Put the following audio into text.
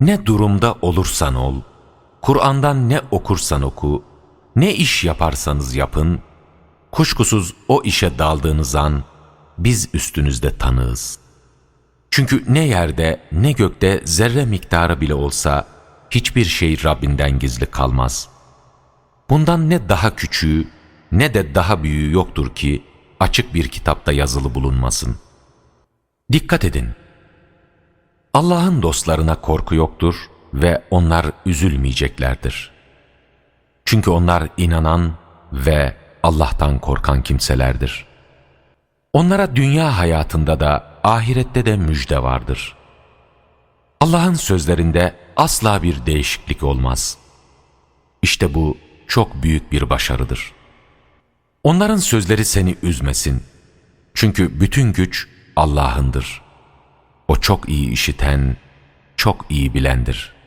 Ne durumda olursan ol, Kur'an'dan ne okursan oku, ne iş yaparsanız yapın, kuşkusuz o işe daldığınız an biz üstünüzde tanığız. Çünkü ne yerde ne gökte zerre miktarı bile olsa hiçbir şey Rabbinden gizli kalmaz. Bundan ne daha küçüğü ne de daha büyüğü yoktur ki açık bir kitapta yazılı bulunmasın. Dikkat edin. Allah'ın dostlarına korku yoktur ve onlar üzülmeyeceklerdir. Çünkü onlar inanan ve Allah'tan korkan kimselerdir. Onlara dünya hayatında da ahirette de müjde vardır. Allah'ın sözlerinde asla bir değişiklik olmaz. İşte bu çok büyük bir başarıdır. Onların sözleri seni üzmesin. Çünkü bütün güç Allah'ındır. O çok iyi işiten, çok iyi bilendir.''